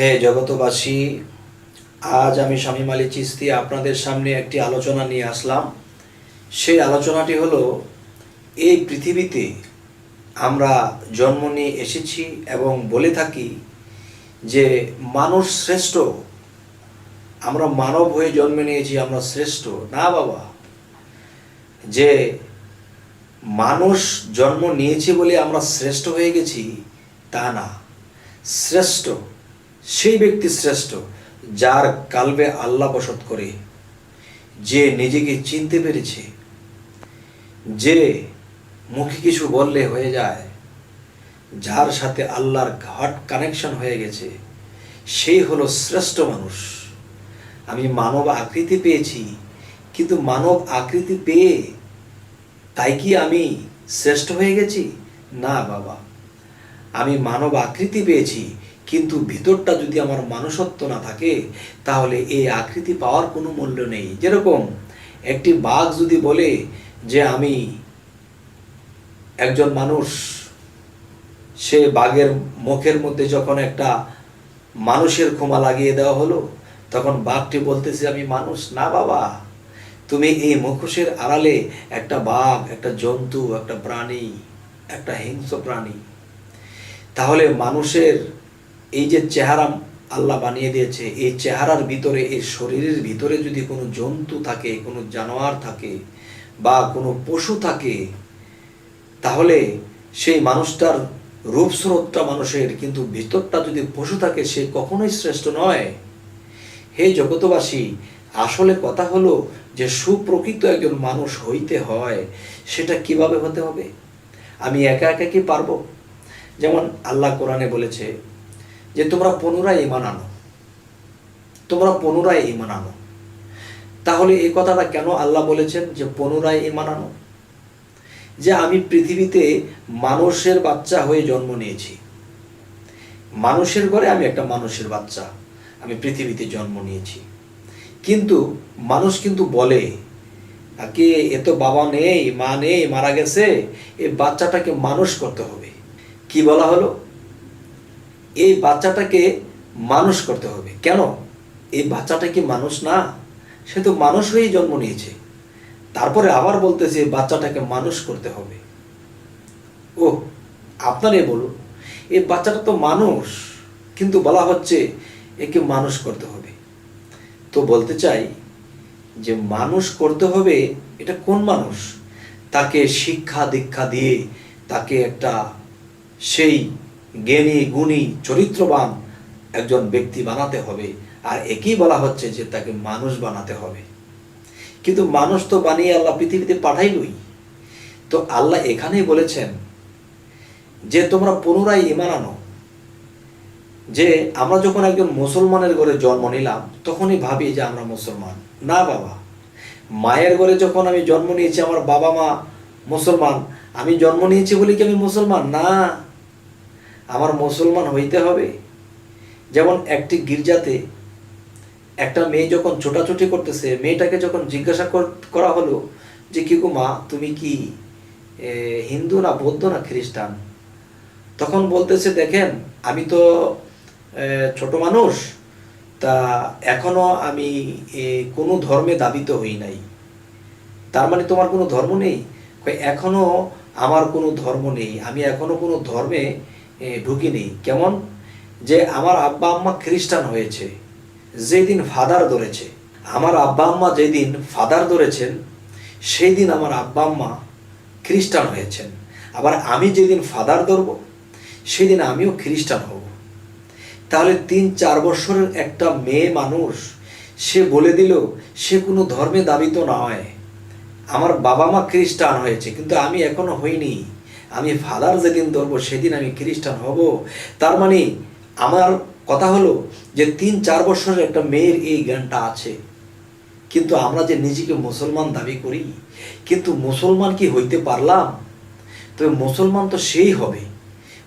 হে জগতবাসী আজ আমি স্বামী মালি চিস্তি আপনাদের সামনে একটি আলোচনা নিয়ে আসলাম। সেই আলোচনাটি হলো, এই পৃথিবীতে আমরা জন্ম নিয়ে এসেছি এবং বলে থাকি যে মানুষ শ্রেষ্ঠ। আমরা মানব হয়ে জন্ম নিয়েছি, আমরা শ্রেষ্ঠ। না বাবা, যে মানুষ জন্ম নিয়েছে বলে আমরা শ্রেষ্ঠ হয়ে গেছি, তা না। শ্রেষ্ঠ সেই ব্যক্তি শ্রেষ্ঠ যার কালবে আল্লাহ বসত করে, যে নিজেকে চিনতে পেরেছে, যে মুখে কিছু বললে হয়ে যায়, যার সাথে আল্লাহর ঘাট কানেকশন হয়ে গেছে সেই হলো শ্রেষ্ঠ মানুষ। আমি মানব আকৃতি পেয়েছি, কিন্তু মানব আকৃতি পেয়ে তাই কি আমি শ্রেষ্ঠ হয়ে গেছি? না বাবা। আমি মানব আকৃতি পেয়েছি কিন্তু ভিতরটা যদি আমার মানুষত্ব না থাকে, তাহলে এই আকৃতি পাওয়ার কোনো মূল্য নেই। যেরকম একটি বাঘ যদি বলে যে আমি একজন মানুষ, সে বাঘের মুখের মধ্যে যখন একটা মানুষের ক্ষমা লাগিয়ে দেওয়া হলো, তখন বাঘটি বলতেছে, আমি মানুষ না বাবা। তুমি এই মুখোশের আড়ালে একটা বাঘ, একটা জন্তু, একটা প্রাণী, একটা হিংস্র প্রাণী। তাহলে মানুষের এই যে চেহারা আল্লাহ বানিয়ে দিয়েছে, এই চেহারার ভিতরে, এই শরীরের ভিতরে যদি কোনো জন্তু থাকে, কোনো জানোয়ার থাকে বা কোনো পশু থাকে, তাহলে সেই মানুষটার রূপস্রোতটা মানুষের, কিন্তু ভিতরটা যদি পশু থাকে, সে কখনোই শ্রেষ্ঠ নয়। হে জগতবাসী আসলে কথা হলো যে সুপ্রকৃত একজন মানুষ হইতে হয়, সেটা কীভাবে হতে হবে? আমি একা একা কি পারব? যেমন আল্লাহ কোরআনে বলেছে যে তোমরা পুনরায় ইমান আনো। তোমরা পুনরায় ইমান আনো। তাহলে এই কথাটা কেন আল্লাহ বলেছেন যে পুনরায় ইমান আনো? যে আমি পৃথিবীতে মানুষের বাচ্চা হয়ে জন্ম নিয়েছি। মানুষের ঘরে আমি একটা মানুষের বাচ্চা, আমি পৃথিবীতে জন্ম নিয়েছি। কিন্তু মানুষ কিন্তু বলে কে এ তো বাবা নেই, মা নেই, মারা গেছে এই বাচ্চাটাকে মানুষ করতে হবে। কি বলা হলো? এই বাচ্চাটাকে মানুষ করতে হবে। কেন? এই বাচ্চাটা কি মানুষ না? সে তো মানুষ হয়েই জন্ম নিয়েছে। তারপরে আবার বলতেছে বাচ্চাটাকে মানুষ করতে হবে। ও আপনারাই বলুন, এই বাচ্চাটা তো মানুষ, কিন্তু বলা হচ্ছে একে মানুষ করতে হবে। তো বলতে চাই যে মানুষ করতে হবে এটা কোন মানুষ? তাকে শিক্ষা দীক্ষা দিয়ে তাকে একটা সেই জ্ঞানী, গুণী, চরিত্রবান একজন ব্যক্তি বানাতে হবে। আর একই বলা হচ্ছে যে তাকে মানুষ বানাতে হবে। কিন্তু মানুষ তো বানিয়ে আল্লাহ পৃথিবীতে পাঠাইলই। তো আল্লাহ এখানেই বলেছেন যে তোমরা পুনরায় ইমান আনো। যে আমরা যখন একজন মুসলমানের ঘরে জন্ম নিলাম, তখনই ভাবি যে আমরা মুসলমান। না বাবা, মায়ের ঘরে যখন আমি জন্ম নিয়েছি, আমার বাবা মা মুসলমান, আমি জন্ম নিয়েছি বলে কি আমি মুসলমান? না। আমার মুসলমান হইতে হবে? যেমন একটি গির্জাতে একটা মেয়ে যখন ছোটাছুটি করতেছে, মেয়েটাকে যখন জিজ্ঞাসা কর- হলো যে, কি গো মা, তুমি কি হিন্দু না বৌদ্ধ না খ্রিস্টান? তখন বলতেছে, দেখেন, আমি তো ছোট মানুষ, তা এখনও আমি কোনো ধর্মে দাবিত হই নাই। তার মানে তোমার কোনো ধর্ম নেই? এখনও আমার কোনো ধর্ম নেই। আমি এখনও কোনো ধর্মে ঢুকিনি। কেমন? যে আমার আব্বা আম্মা খ্রিস্টান হয়েছে, যেদিন ফাদার ধরেছে। আমার আব্বা আম্মা যেদিন ফাদার ধরেছেন সেই দিন আমার আব্বা আম্মা খ্রিস্টান হয়েছেন। আবার আমি যেদিন ফাদার ধরব, সেদিন আমিও খ্রিস্টান হব। তাহলে তিন চার বছরের একটা মেয়ে মানুষ, সে বলে দিল, সে কোনো ধর্মে দাবিত নয়। আমার বাবা মা খ্রিস্টান হয়েছে, কিন্তু আমি এখনও হইনি। আমি ফাদার যেদিন ধরবো, সেদিন আমি খ্রিস্টান হব। তার মানে আমার কথা হলো যে তিন চার বছরের একটা মেয়ের এই জ্ঞানটা আছে। কিন্তু আমরা যে নিজেকে মুসলমান দাবি করি, কিন্তু মুসলমান কি হইতে পারলাম? তবে মুসলমান তো সেই হবে।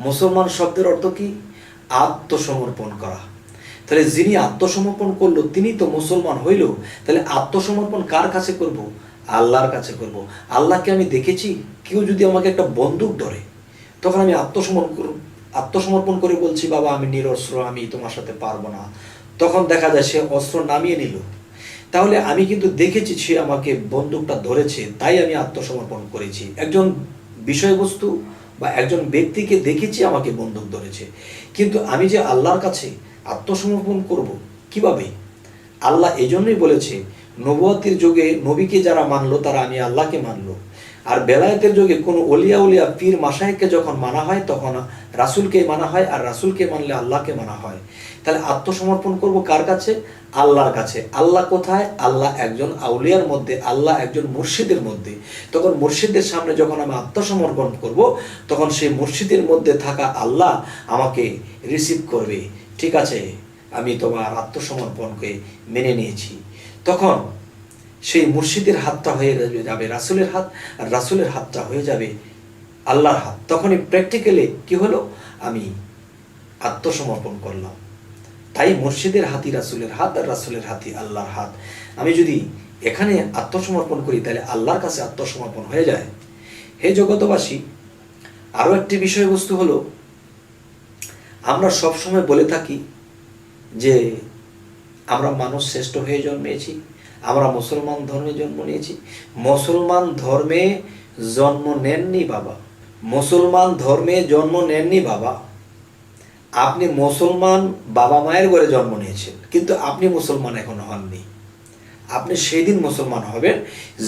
মুসলমান শব্দের অর্থ কি? আত্মসমর্পণ করা। তাহলে যিনি আত্মসমর্পণ করল তিনি তো মুসলমান হইল। তাহলে আত্মসমর্পণ কার কাছে করব? আল্লাহর কাছে করব। আল্লাহকে আমি দেখেছি, কেউ যদি আমাকে একটা বন্দুক ধরে, তখন আমি আত্মসমর্পণ আত্মসমর্পণ করে বলছি, বাবা, আমি নিরস্ত্র, আমি তোমার সাথে পারব না। তখন দেখা যায় সে অস্ত্র নামিয়ে নিল। তাহলে আমি কিন্তু দেখেছি সে আমাকে বন্দুকটা ধরেছে, তাই আমি আত্মসমর্পণ করেছি। একজন বিষয়বস্তু বা একজন ব্যক্তিকে দেখেছি আমাকে বন্দুক ধরেছে। কিন্তু আমি যে আল্লাহর কাছে আত্মসমর্পণ করব, কীভাবে? আল্লাহ এজন্যই বলেছে নবুয়াতির যুগে নবীকে যারা মানলো, তারা আমি আল্লাহকে মানলো। আর বেলায়েতের যুগে কোনো অলিয়া উলিয়া পীর মাসাইকে যখন মানা হয়, তখন রাসূলকে মানা হয়, আর রাসূলকে মানলে আল্লাহকে মানা হয়। তাহলে আত্মসমর্পণ করব কার কাছে? আল্লাহর কাছে। আল্লাহ কোথায়? আল্লাহ একজন আউলিয়ার মধ্যে, আল্লাহ একজন মুর্শিদের মধ্যে। তখন মুর্শিদের সামনে যখন আমি আত্মসমর্পণ করব, তখন সেই মুর্শিদের মধ্যে থাকা আল্লাহ আমাকে রিসিভ করবে। ঠিক আছে, আমি তোমার আত্মসমর্পণকে মেনে নিয়েছি। তখন সেই মুর্শিদের হাতটা হয়ে যাবে রাসুলের হাত, আর রাসূলের হাতটা হয়ে যাবে আল্লাহর হাত। তখনই প্র্যাকটিক্যালি কি হলো? আমি আত্মসমর্পণ করলাম। তাই মুর্শিদের হাতি রাসূলের হাত, আর রাসুলের হাতি আল্লাহর হাত। আমি যদি এখানে আত্মসমর্পণ করি, তাহলে আল্লাহর কাছে আত্মসমর্পণ হয়ে যায়। হে জগতবাসী আরও একটি বিষয়বস্তু হলো, আমরা সব সময় বলে থাকি যে আমরা মানুষ শ্রেষ্ঠ হয়ে জন্মেছি আমরা মুসলমান ধর্মে জন্ম নিয়েছি। মুসলমান ধর্মে জন্ম নেননি বাবা। মুসলমান ধর্মে জন্ম নেননি বাবা। আপনি মুসলমান বাবা মায়ের ঘরে জন্ম নিয়েছেন, কিন্তু আপনি মুসলমান এখনও হননি। আপনি সেই দিন মুসলমান হবেন,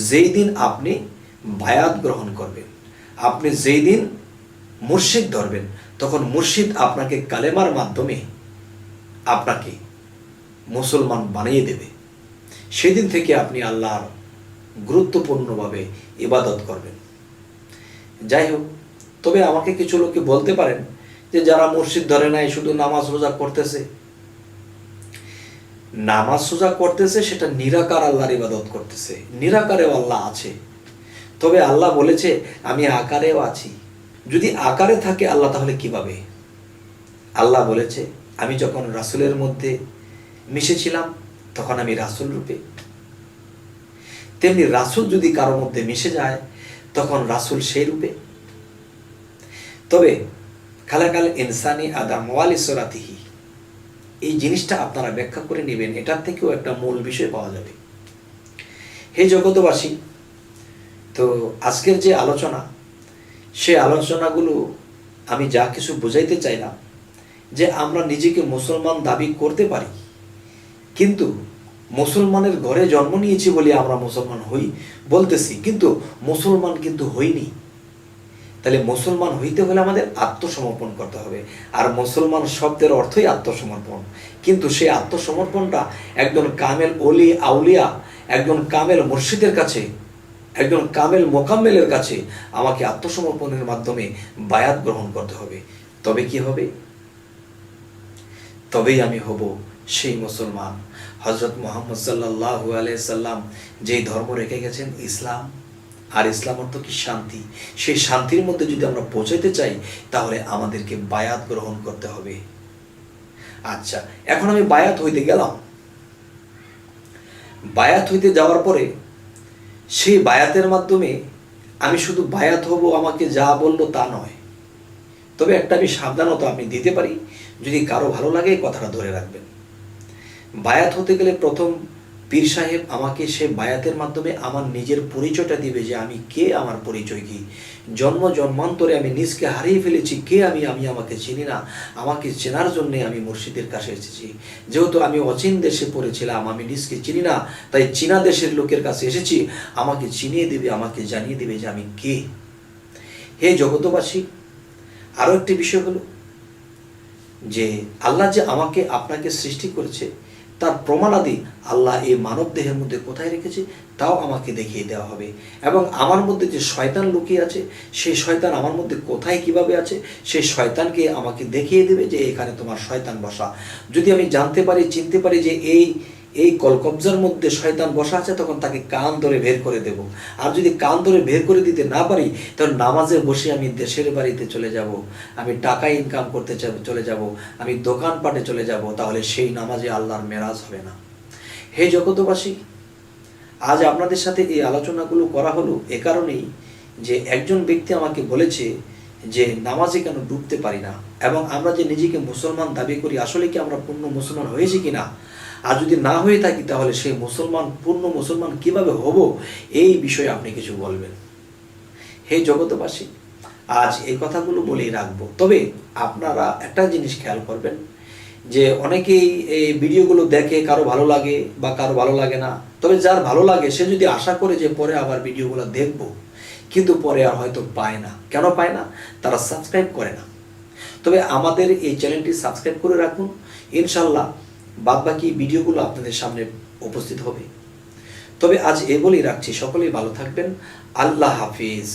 যেই দিন আপনি বায়াত গ্রহণ করবেন। আপনি যেই দিন মুর্শিদ ধরবেন, তখন মুর্শিদ আপনাকে কালেমার মাধ্যমে আপনাকে মুসলমান বানিয়ে দেবে। সেদিন থেকে আপনি আল্লাহর গুরুত্বপূর্ণভাবে ইবাদত করবেন। যাই হোক, তবে আমাকে কিছু লোকে বলতে পারেন যে যারা মসজিদ ধরে নাই, শুধু নামাজ রোজা করতেছে। নামাজ রোজা করতেছে, সেটা নিরাকার আল্লাহর ইবাদত করতেছে। নিরাকারেও আল্লাহ আছে। তবে আল্লাহ বলেছে, আমি আকারেও আছি। যদি আকারে থাকে আল্লাহ তাহলে কীভাবে? আল্লাহ বলেছে, আমি যখন রাসূলের মধ্যে মিশেছিলাম, তখন আমি রাসূল রূপে। তেমনি রাসূল যদি কারোর মধ্যে মিশে যায়, তখন রাসূল সেই রূপে। তবে খালাকাল ইনসানি আদা ওয়ালি সরাতিহি। এই জিনিসটা আপনারা ব্যাখ্যা করে নেবেন, এটার থেকেও একটা মূল বিষয় পাওয়া যাবে। হে জগতবাসী তো আজকের যে আলোচনা, সে আলোচনাগুলো আমি যা কিছু বুঝাইতে চাইলাম, যে আমরা নিজেকে মুসলমান দাবি করতে পারি কিন্তু মুসলমানের ঘরে জন্ম নিয়েছি বলে আমরা মুসলমান হই, বলতেছি, কিন্তু মুসলমান কিন্তু হইনি। তাহলে মুসলমান হইতে হলে আমাদের আত্মসমর্পণ করতে হবে। আর মুসলমান শব্দের অর্থই আত্মসমর্পণ। কিন্তু সেই আত্মসমর্পণটা একজন কামেল অলি আউলিয়া, একজন কামেল মুর্শিদের কাছে, একজন কামেল মোকাম্মেলের কাছে আমাকে আত্মসমর্পণের মাধ্যমে বায়াত গ্রহণ করতে হবে। তবে কি হবে? তবেই আমি হব সেই মুসলমান। হজরত মোহাম্মদ সাল্লাহ সাল্লাম যেই ধর্ম রেখে গেছেন, ইসলাম। আর ইসলাম অর্থ কি? শান্তি। সেই শান্তির মধ্যে যদি আমরা পৌঁছাইতে চাই, তাহলে আমাদেরকে বায়াত গ্রহণ করতে হবে। আচ্ছা এখন আমি বায়াত হইতে গেলাম। বায়াত হইতে যাওয়ার পরে সেই বায়াতের মাধ্যমে আমি শুধু বায়াত হব, আমাকে যা বলল তা নয়। তবে একটা আমি সাবধানতা আপনি দিতে পারি, যদি কারও ভালো লাগে কথাটা ধরে রাখবেন। বায়াত হতে গেলে প্রথম পীর সাহেব আমাকে সে বায়াতের মাধ্যমে আমার নিজের পরিচয়টা দিবে যে আমি কে, আমার পরিচয় কি? জন্ম জন্মান্তরে আমি নিজকে হারিয়ে ফেলেছি, কে আমি আমি আমাকে চিনি না। আমাকে চেনার জন্যে আমি মুর্শিদের কাছে এসেছি। যেহেতু আমি অচিন দেশে পড়েছিলাম, আমি নিজকে চিনি না, তাই চীনা দেশের লোকের কাছে এসেছি। আমাকে চিনিয়ে দেবে, আমাকে জানিয়ে দেবে যে আমি কে। হে জগতবাসী আরও একটি বিষয় হলো যে আল্লাহ যে আমাকে আপনাকে সৃষ্টি করেছে তার প্রমাণাদি আল্লাহ এই মানব দেহের মধ্যে কোথায় রেখেছে, তাও আমাকে দেখিয়ে দেওয়া হবে। এবং আমার মধ্যে যে শয়তান লুকিয়ে আছে, সেই শয়তান আমার মধ্যে কোথায় কীভাবে আছে, সেই শয়তানকে আমাকে দেখিয়ে দেবে যে এখানে তোমার শয়তান বসা। যদি আমি জানতে পারি, চিনতে পারি যে এই এই কলকবজার মধ্যে শয়তান বসা আছে, তখন তাকে কান ধরে বের করে দেব। আর যদি কান ধরে বের করে দিতে না পারি তখন নামাজে বসে আমি দেশের বাড়িতে চলে যাব। আমি টাকা ইনকাম করতে চলে যাব, আমি দোকানপাটে চলে যাব, তাহলে সেই নামাজে আল্লাহর মেরাজ হবে না। হে জগতবাসী আজ আপনাদের সাথে এই আলোচনাগুলো করা হলো এ কারণেই যে একজন ব্যক্তি আমাকে বলেছে যে নামাজে কেন ডুবতে পারি না, এবং আমরা যে নিজেকে মুসলমান দাবি করি, আসলে কি আমরা পূর্ণ মুসলমান হয়েছি কি না আর যদি না হয়ে থাকি তাহলে সেই মুসলমান, পূর্ণ মুসলমান কীভাবে হব? এই বিষয়ে আপনি কিছু বলবেন। হে জগতবাসী আজ এই কথাগুলো বলেই রাখব। তবে আপনারা একটা জিনিস খেয়াল করবেন, যে অনেকেই এই ভিডিওগুলো দেখে কারও ভালো লাগে বা কারও ভালো লাগে না। তবে যার ভালো লাগে, সে যদি আশা করে যে পরে আবার ভিডিওগুলো দেখব, কিন্তু পরে আর হয়তো পায় না। কেন পায় না? তারা সাবস্ক্রাইব করে না। তবে আমাদের এই চ্যানেলটি সাবস্ক্রাইব করে রাখুন। ইনশাল্লাহ বাদবাকি ভিডিওগুলো আপনাদের সামনে উপস্থিত হবে। তবে আজ এ বলেই রাখছি, সকলেই ভালো থাকবেন। আল্লাহ হাফিজ।